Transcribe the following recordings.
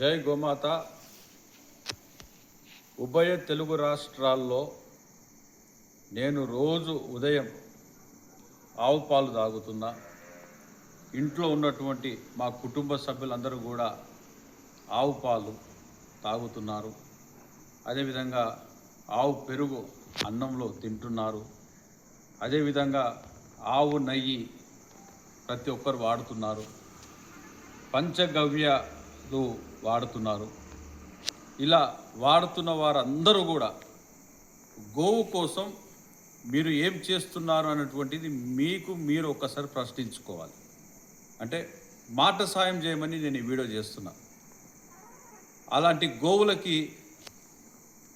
జై గోమాత. ఉభయ తెలుగు రాష్ట్రాల్లో నేను రోజు ఉదయం ఆవు పాలు తాగుతున్నా. ఇంట్లో ఉన్నటువంటి మా కుటుంబ సభ్యులందరూ కూడా ఆవు పాలు తాగుతున్నారు. అదేవిధంగా ఆవు పెరుగు అన్నంలో తింటున్నారు. అదేవిధంగా ఆవు నెయ్యి ప్రతి ఒక్కరు వాడుతున్నారు. పంచగవ్య వాడుతున్నారు. ఇలా వాడుతున్న వారందరూ కూడా గోవు కోసం మీరు ఏం చేస్తున్నారు అనేటువంటిది మీకు మీరు ఒక్కసారి ప్రశ్నించుకోవాలి. అంటే మాట సాయం చేయమని నేను ఈ వీడియో చేస్తున్నా. అలాంటి గోవులకి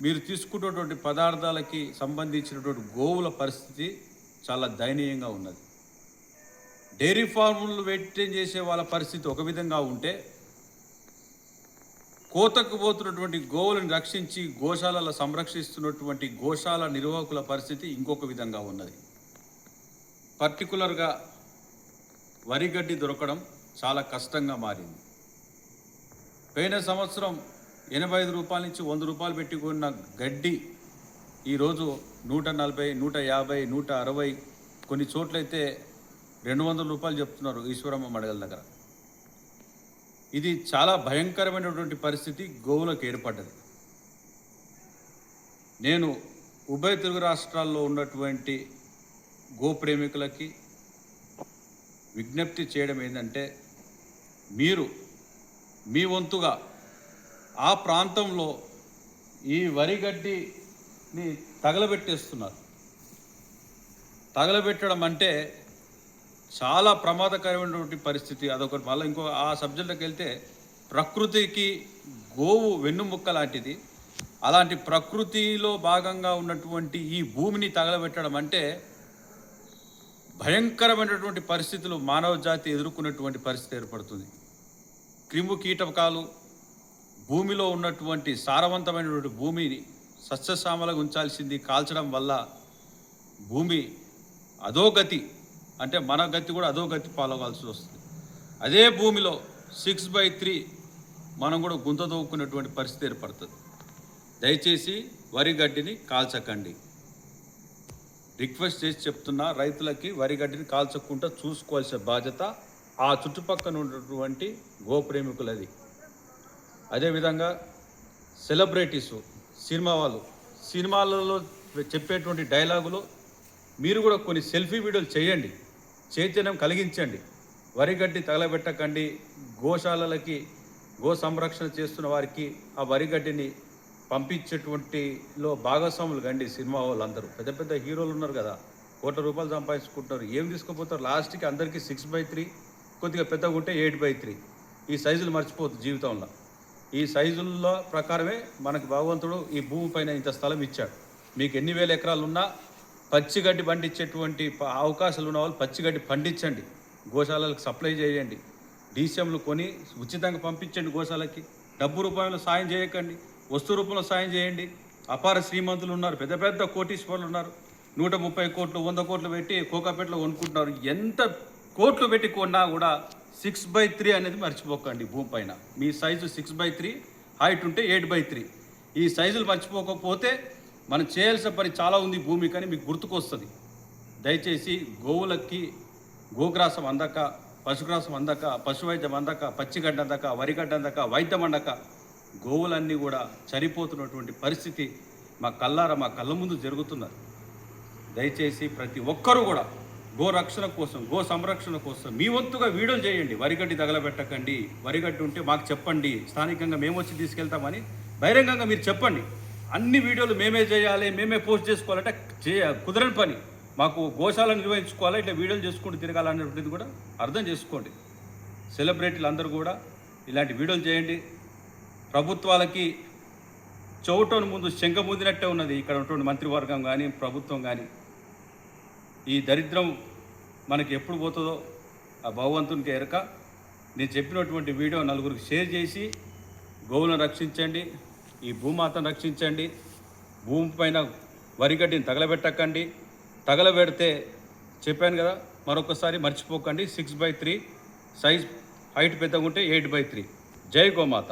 మీరు తీసుకున్నటువంటి పదార్థాలకి సంబంధించినటువంటి గోవుల పరిస్థితి చాలా దయనీయంగా ఉన్నది. డైరీ ఫార్ములు మెయింటైన్ చేసే వాళ్ళ పరిస్థితి ఒక విధంగా ఉంటే కోతకు పోతున్నటువంటి గోవులను రక్షించి గోశాలలో సంరక్షిస్తున్నటువంటి గోశాల నిర్వాహకుల పరిస్థితి ఇంకొక విధంగా ఉన్నది. పర్టికులర్గా వరిగడ్డి దొరకడం చాలా కష్టంగా మారింది. పోయిన సంవత్సరం ఎనభై ఐదు రూపాయల నుంచి వంద రూపాయలు పెట్టుకున్న గడ్డి ఈరోజు నూట నలభై నూట యాభై నూట అరవై కొన్ని చోట్లయితే రెండు వందల రూపాయలు చెప్తున్నారు ఈశ్వరమ్మ మడగల దగ్గర. ఇది చాలా భయంకరమైనటువంటి పరిస్థితి గోవులకు ఏర్పడ్డది. నేను ఉభయ తెలుగు రాష్ట్రాల్లో ఉన్నటువంటి గో ప్రేమికులకి విజ్ఞప్తి చేయడం ఏంటంటే మీరు మీ వంతుగా ఆ ప్రాంతంలో ఈ వరిగడ్డిని తగలబెట్టేస్తున్నారు. తగలబెట్టడం అంటే చాలా ప్రమాదకరమైనటువంటి పరిస్థితి. అదొకటి. మళ్ళీ ఇంకో ఆ సబ్జెక్టుకి వెళ్తే ప్రకృతికి గోవు వెన్నుముక్క లాంటిది. అలాంటి ప్రకృతిలో భాగంగా ఉన్నటువంటి ఈ భూమిని తగలబెట్టడం అంటే భయంకరమైనటువంటి పరిస్థితులు మానవ జాతి ఎదుర్కొన్నటువంటి పరిస్థితి ఏర్పడుతుంది. క్రిము కీటకాలు భూమిలో ఉన్నటువంటి సారవంతమైనటువంటి భూమిని సస్యశ్యామలంగా ఉంచాల్సింది కాల్చడం వల్ల భూమి అధోగతి అంటే మన గతి కూడా అదో గతి పాల్గొవాల్సి వస్తుంది. అదే భూమిలో సిక్స్ బై త్రీ మనం కూడా గుంత తవ్వుకునేటువంటి పరిస్థితి ఏర్పడుతుంది. దయచేసి వరి గడ్డిని కాల్చకండి. రిక్వెస్ట్ చేసి చెప్తున్నా రైతులకి వరి గడ్డిని కాల్చకుండా చూసుకోవాల్సిన బాధ్యత ఆ చుట్టుపక్కల ఉన్నటువంటి గోప్రేమికులది. అదేవిధంగా సెలబ్రిటీసు సినిమా వాళ్ళు సినిమాలలో చెప్పేటువంటి డైలాగులు మీరు కూడా కొన్ని సెల్ఫీ వీడియోలు చేయండి. చైతన్యం కలిగించండి. వరిగడ్డి తగలబెట్టకండి. గోశాలలకి గో సంరక్షణ చేస్తున్న వారికి ఆ వరిగడ్డిని పంపించేటువంటిలో భాగస్వాములు కండి సినిమా వాళ్ళందరూ పెద్ద పెద్ద హీరోలు ఉన్నారు కదా. కోట్ల రూపాయలు సంపాదించుకుంటున్నారు. ఏం తీసుకుపోతారు? లాస్ట్కి అందరికీ సిక్స్ బై త్రీ కొద్దిగా పెద్దగా ఉంటే ఎయిట్ బై త్రీ. ఈ సైజులు మర్చిపోతుంది జీవితంలో. ఈ సైజుల్లో ప్రకారమే మనకు భగవంతుడు ఈ భూమి పైన ఇంత స్థలం ఇచ్చాడు. మీకు ఎన్ని వేల ఎకరాలు ఉన్నా పచ్చిగడ్డి పండించేటువంటి అవకాశాలు ఉన్న వాళ్ళు పచ్చిగడ్డి పండించండి. గోశాలలకు సప్లై చేయండి. డీసీఎంలు కొని ఉచితంగా పంపించండి గోశాలకి. డబ్బు రూపంలో సాయం చేయకండి. వస్తు రూపంలో సాయం చేయండి. అపార శ్రీమంతులు ఉన్నారు. పెద్ద పెద్ద కోటీశ్వరులు ఉన్నారు. నూట ముప్పై కోట్లు వంద కోట్లు పెట్టి కోకాపేటలో కొనుక్కుంటున్నారు. ఎంత కోట్లు పెట్టి కొన్నా కూడా సిక్స్ బై త్రీ అనేది మర్చిపోకండి భూమి పైన. మీ size six by three height ఉంటే ఎయిట్ బై త్రీ ఈ సైజులు మర్చిపోకపోతే మనం చేయాల్సిన పని చాలా ఉంది భూమి కానీ మీకు గుర్తుకొస్తుంది. దయచేసి గోవులకి గోగ్రాసం అందక పశుగ్రాసం అందక పశువైద్యం అందక పచ్చిగడ్డ అందక వరిగడ్డ అందక వైద్యం అందక గోవులన్నీ కూడా చనిపోతున్నటువంటి పరిస్థితి మా కల్లార మా కళ్ళ ముందు జరుగుతున్నది. దయచేసి ప్రతి ఒక్కరూ కూడా గో రక్షణ కోసం గో సంరక్షణ కోసం మీ వంతుగా వీడియోలు చేయండి. వరిగడ్డి తగలబెట్టకండి. వరిగడ్డి ఉంటే మాకు చెప్పండి. స్థానికంగా మేము వచ్చి తీసుకెళ్తామని బహిరంగంగా మీరు చెప్పండి. అన్ని వీడియోలు మేమే చేయాలి మేమే పోస్ట్ చేసుకోవాలంటే చేయ కుదరని పని. మాకు గోశాలను నిర్వహించుకోవాలి ఇట్లా వీడియోలు చేసుకుంటూ తిరగాలనేటువంటిది కూడా అర్థం చేసుకోండి. సెలబ్రిటీలు అందరూ కూడా ఇలాంటి వీడియోలు చేయండి. ప్రభుత్వాలకి చౌటోని ముందు శంఖ ముందినట్టే ఉన్నది. ఇక్కడ ఉన్నటువంటి మంత్రివర్గం కానీ ప్రభుత్వం కానీ ఈ దరిద్రం మనకి ఎప్పుడు పోతుందో ఆ భగవంతునికి ఎరక. నేను చెప్పినటువంటి వీడియో నలుగురికి షేర్ చేసి గోవులను రక్షించండి. ఈ భూమాతను రక్షించండి. భూమి పైన వరిగడ్డిని తగలబెట్టకండి. తగలబెడితే చెప్పాను కదా మరొకసారి మర్చిపోకండి. Six by three size height పెద్దగా ఉంటే ఎయిట్ బై త్రీ జై గోమాత.